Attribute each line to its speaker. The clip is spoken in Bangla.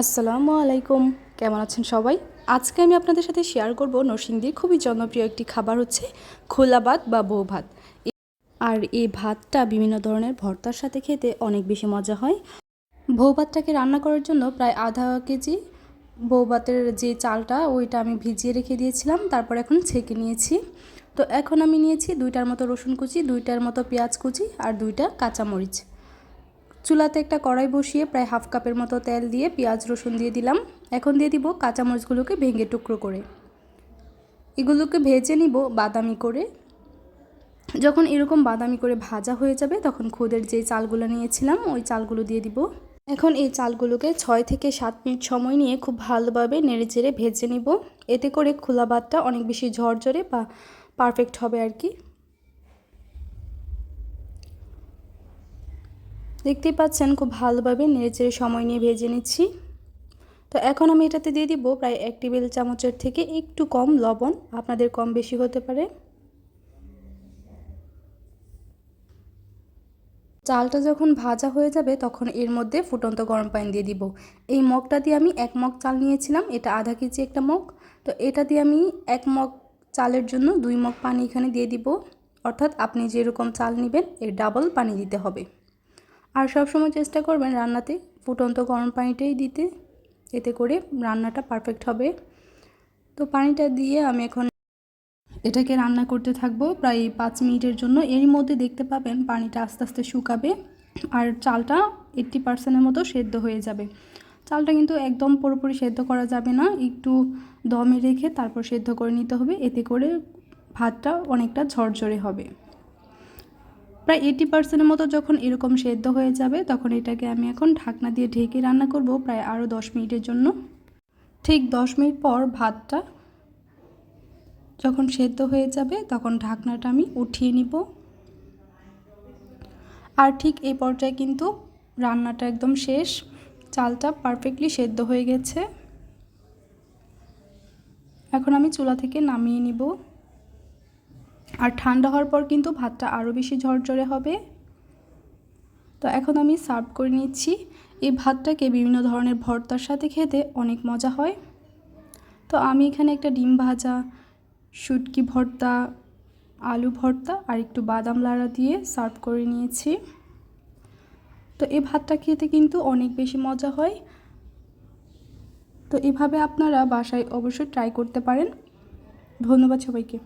Speaker 1: আসসালামু আলাইকুম। কেমন আছেন সবাই? আজকে আমি আপনাদের সাথে শেয়ার করব নরসিংদীর খুবই জনপ্রিয় একটি খাবার হচ্ছে খোলা ভাত বা বউ ভাত। আর এই ভাতটা বিভিন্ন ধরনের ভর্তার সাথে খেতে অনেক বেশি মজা হয়। বউ ভাতটাকে রান্না করার জন্য প্রায় আধা কেজি বউ ভাতের যে চালটা, ওইটা আমি ভিজিয়ে রেখে দিয়েছিলাম, তারপর এখন ছেঁকে নিয়েছি। তো এখন আমি নিয়েছি দুইটার মতো রসুন কুচি, দুইটার মতো পেঁয়াজ কুচি আর দুইটা কাঁচামরিচ। চুলাতে একটা কড়াই বসিয়ে প্রায় হাফ কাপের মতো তেল দিয়ে পেঁয়াজ, রসুন দিয়ে দিলাম। এখন দিয়ে দিব কাঁচামরিচগুলোকে ভেঙে টুকরো করে। এগুলোকে ভেজে নিব বাদামি করে। যখন এরকম বাদামি করে ভাজা হয়ে যাবে, তখন খুদের যে চালগুলো নিয়েছিলাম, ওই চালগুলো দিয়ে দিব। এখন এই চালগুলোকে ছয় থেকে সাত মিনিট সময় নিয়ে খুব ভালোভাবে নেড়ে চেড়ে ভেজে নিব। এতে করে খোলা ভাতটা অনেক বেশি ঝরঝরে বা পারফেক্ট হবে আর কি। দেখতেই পাচ্ছেন খুব ভালোভাবে নেড়েচেড়ে সময় নিয়ে ভেজে নিচ্ছি। তো এখন আমি এটাতে দিয়ে দিব প্রায় এক টেবিল চামচের থেকে একটু কম লবণ, আপনাদের কম বেশি হতে পারে। চালটা যখন ভাজা হয়ে যাবে তখন এর মধ্যে ফুটন্ত গরম পানি দিয়ে দিব। এই মগটা দিয়ে আমি এক মগ চাল নিয়েছিলাম, এটা আধা কেজি একটা মগ। তো এটা দিয়ে আমি এক মগ চালের জন্য দুই মগ পানি এখানে দিয়ে দিব। অর্থাৎ আপনি যেরকম চাল নেবেন, এর ডাবল পানি দিতে হবে। আর সবসময় চেষ্টা করবেন রান্নাতে ফুটন্ত গরম পানিটাই দিতে। এতে করে রান্নাটা পারফেক্ট হবে। তো পানিটা দিয়ে আমি এখন এটাকে রান্না করতে থাকব প্রায় পাঁচ মিনিটের জন্য। এর মধ্যে দেখতে পাবেন পানিটা আস্তে আস্তে শুকাবে আর চালটা এইট্টি পার্সেন্টের মতো সেদ্ধ হয়ে যাবে। চালটা কিন্তু একদম পুরোপুরি সেদ্ধ করা যাবে না। একটু দমে রেখে তারপর সেদ্ধ করে নিতে হবে। এতে করে ভাতটা অনেকটা ঝরঝরে হবে। প্রায় এইটি পার্সেন্টের মতো যখন এরকম সেদ্ধ হয়ে যাবে, তখন এটাকে আমি এখন ঢাকনা দিয়ে ঢেকে রান্না করব প্রায় আরও দশ মিনিটের জন্য। ঠিক দশ মিনিট পর ভাতটা যখন সেদ্ধ হয়ে যাবে, তখন ঢাকনাটা আমি উঠিয়ে নিব। আর ঠিক এই পর্যায়ে কিন্তু রান্নাটা একদম শেষ। চালটা পারফেক্টলি সেদ্ধ হয়ে গেছে। এখন আমি চুলা থেকে নামিয়ে নিব। আর ঠান্ডা হওয়ার পর কিন্তু ভাতটা আরও বেশি ঝরঝরে হবে। তো এখন আমি সার্ভ করে নিচ্ছি। এই ভাতটাকে বিভিন্ন ধরনের ভর্তার সাথে খেতে অনেক মজা হয়। তো আমি এখানে একটা ডিম ভাজা, শুটকি ভর্তা, আলু ভর্তা আর একটু বাদাম লাড়া দিয়ে সার্ভ করে নিয়েছি। তো এই ভাতটা খেতে কিন্তু অনেক বেশি মজা হয়। তো এভাবে আপনারা বাসায় অবশ্যই ট্রাই করতে পারেন। ধন্যবাদ সবাইকে।